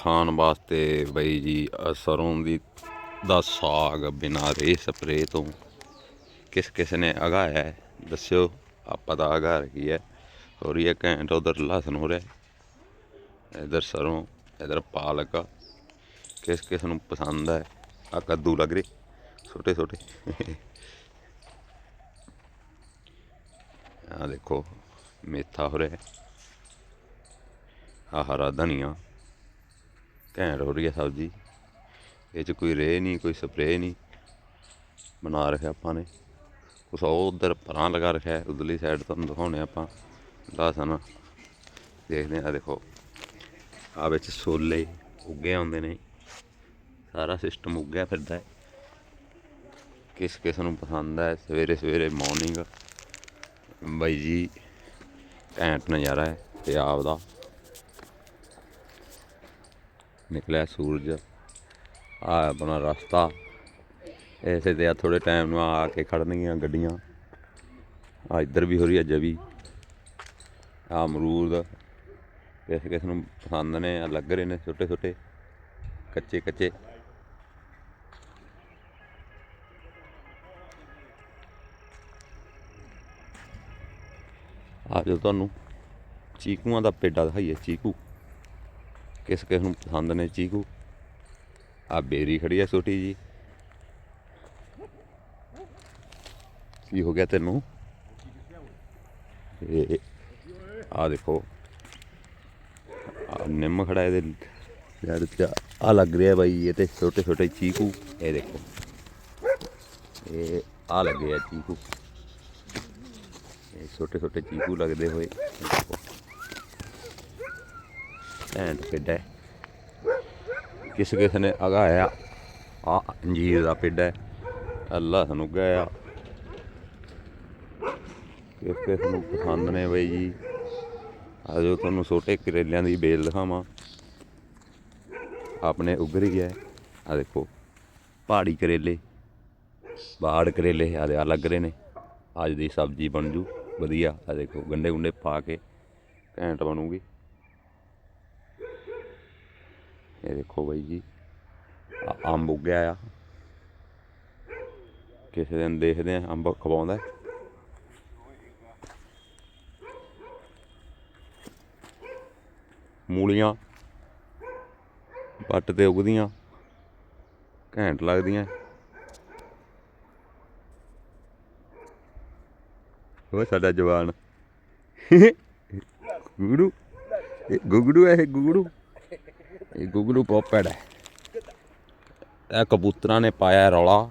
ਖਾਣ ਵਾਸਤੇ ਬਈ ਜੀ, ਸਰੋਂ ਦੀ ਦਾ ਸਾਗ ਬਿਨਾਂ ਰੇ ਸਪਰੇ ਤੋਂ ਕਿਸ ਕਿਸ ਨੇ ਅਗਾਇਆ ਹੈ? ਦੱਸਿਓ, ਆਪਾਂ ਤਾਂ ਅਗਾ ਰਹੀ ਹੈ। ਹੋ ਰਹੀ ਹੈ ਘੈਂਟ ਉਧਰ ਲਸਣ ਹੋ ਰਿਹਾ ਹੈ। ਇੱਧਰ ਸਰੋਂ, ਇੱਧਰ ਪਾਲਕ, ਕਿਸ ਕਿਸ ਨੂੰ ਪਸੰਦ ਹੈ? ਆ ਕੱਦੂ ਲੱਗ ਰਹੇ। ਛੋਟੇ ਛੋਟੇ। ਆ ਦੇਖੋ, ਮੇਥਾ ਹੋ ਰਿਹਾ ਆ ਹਰਾ ਧਨੀਆ। ਘੈਂਟ ਹੋ ਰਹੀ ਹੈ ਸਬਜ਼ੀ। ਇਹ ਚ ਕੋਈ ਰੇ ਨਹੀਂ ਕੋਈ ਸਪਰੇਅ ਨਹੀਂ ਬਣਾ ਰੱਖਿਆ ਆਪਾਂ ਨੇ। ਕੁਛ ਉਹ ਉਧਰ ਪਰਾਂ ਲਗਾ ਰੱਖਿਆ ਹੈ, ਉਧਰਲੀ ਸਾਈਡ ਤੁਹਾਨੂੰ ਦਿਖਾਉਣੇ ਆਪਾਂ। ਲਸਣ ਦੇਖਦੇ ਆ ਦੇਖੋ। ਆ ਵਿੱਚ ਛੋਲੇ ਉੱਗੇ ਆਉਂਦੇ ਨੇ। ਸਾਰਾ ਸਿਸਟਮ ਉੱਗਿਆ ਫਿਰਦਾ ਹੈ। ਕਿਸ ਕਿਸ ਨੂੰ ਪਸੰਦ ਹੈ? ਸਵੇਰੇ ਸਵੇਰੇ ਮਾਰਨਿੰਗ ਬਾਈ ਜੀ, ਘੈਂਟ ਨਜ਼ਾਰਾ ਹੈ, ਤੇ ਆਪ ਦਾ ਨਿਕਲਿਆ ਸੂਰਜ। ਆ ਆਪਣਾ ਰਸਤਾ। ਐਸੇ ਤੇ ਆ ਥੋੜੇ ਟਾਈਮ ਨੂੰ ਆ ਕੇ ਖੜਨਗੀਆਂ ਗੱਡੀਆਂ। ਆ ਇੱਧਰ ਵੀ ਹੋ ਰਹੀ ਆ ਜਵੀ। ਆ ਅਮਰੂਦ। ਇਸ ਕਿਸ ਨੂੰ ਪਸੰਦ ਨੇ, ਆ ਲੱਗ ਰਹੇ ਨੇ ਛੋਟੇ ਛੋਟੇ। ਕੱਚੇ ਕੱਚੇ। ਆ ਜੋ ਤੁਹਾਨੂੰ। ਚੀਕੂਆਂ ਦਾ ਪੇਡਾ ਦਿਖਾਈਏ, ਚੀਕੂ। ਕਿਸ ਕਿਸ ਨੂੰ ਪਸੰਦ ਨੇ ਚੀਕੂ? ਆ ਬੇਰੀ ਖੜੀ ਆ ਛੋਟੀ ਜੀ ਕੀ ਹੋ ਗਿਆ ਤੈਨੂੰ? ਇਹ ਆ ਦੇਖੋ। ਆ ਨਿੰਮ ਖੜਾ ਇਹਦੇ ਯਾਰ ਤੇ ਆ ਲੱਗ ਰਿਹਾ ਬਾਈ, ਇਹ ਤੇ ਛੋਟੇ ਛੋਟੇ ਚੀਕੂ। ਇਹ ਦੇਖੋ। ਇਹ, ਆ ਲੱਗੇ ਆ ਚੀਕੂ। ਇਹ ਛੋਟੇ ਛੋਟੇ ਚੀਕੂ ਲੱਗਦੇ ਹੋਏ। ਦੇਖੋ। ਐਂਡ ਪੇਡਾ ਹੈ। ਕਿਸੇ ਕਿਸ ਨੇ ਅਗਾਇਆ। ਆ ਅੰਜੀਰ ਦਾ ਪੇਡਾ ਹੈ। ਅੱਲਾ ਸਾਨੂੰ ਗਿਆ ਕਿਸ ਕਿਸ ਨੂੰ ਪਸੰਦ ਨੇ ਬਈ ਜੀ। ਆ ਤੁਹਾਨੂੰ ਛੋਟੇ ਕਰੇਲਿਆਂ ਦੀ ਬੇਲ ਦਿਖਾਵਾਂ। ਆਪਣੇ ਉੱਗਰ ਗਿਆ ਆ ਦੇਖੋ, ਪਹਾੜੀ ਕਰੇਲੇ। ਬਾੜ ਕਰੇਲੇ ਆ ਦੇ ਆ ਲੱਗ ਰਹੇ ਨੇ। ਅੱਜ ਦੀ ਸਬਜ਼ੀ ਬਣ ਜੂ। ਵਧੀਆ ਆ ਦੇਖੋ, ਗੰਡੇ ਗੁੰਡੇ ਪਾ ਕੇ ਘੈਂਟ ਬਣੂਗੀ। ਇਹ ਦੇਖੋ ਬਾਈ ਜੀ ਅੰਬ ਉੱਗਿਆ ਆ। ਕਿਸੇ ਦਿਨ ਦੇਖਦੇ ਆ ਅੰਬ ਖਵਾਉਂਦਾ ਮੂਲੀਆਂ ਪੱਟ ਤੇ ਉਗਦੀਆਂ, ਘੈਂਟ ਲੱਗਦੀਆਂ। ਉਹ ਸਾਡਾ ਜਵਾਨ। ਗੁਗੜੂ ਗੁਗੜੂ ਹੈ, ਇਹ ਗੁਗੜੂ। ਇਹ ਗੁਗੜੂ ਪੋਪੜ ਹੈ। ਇਹ ਕਬੂਤਰਾਂ ਨੇ ਪਾਇਆ ਰੌਲਾ।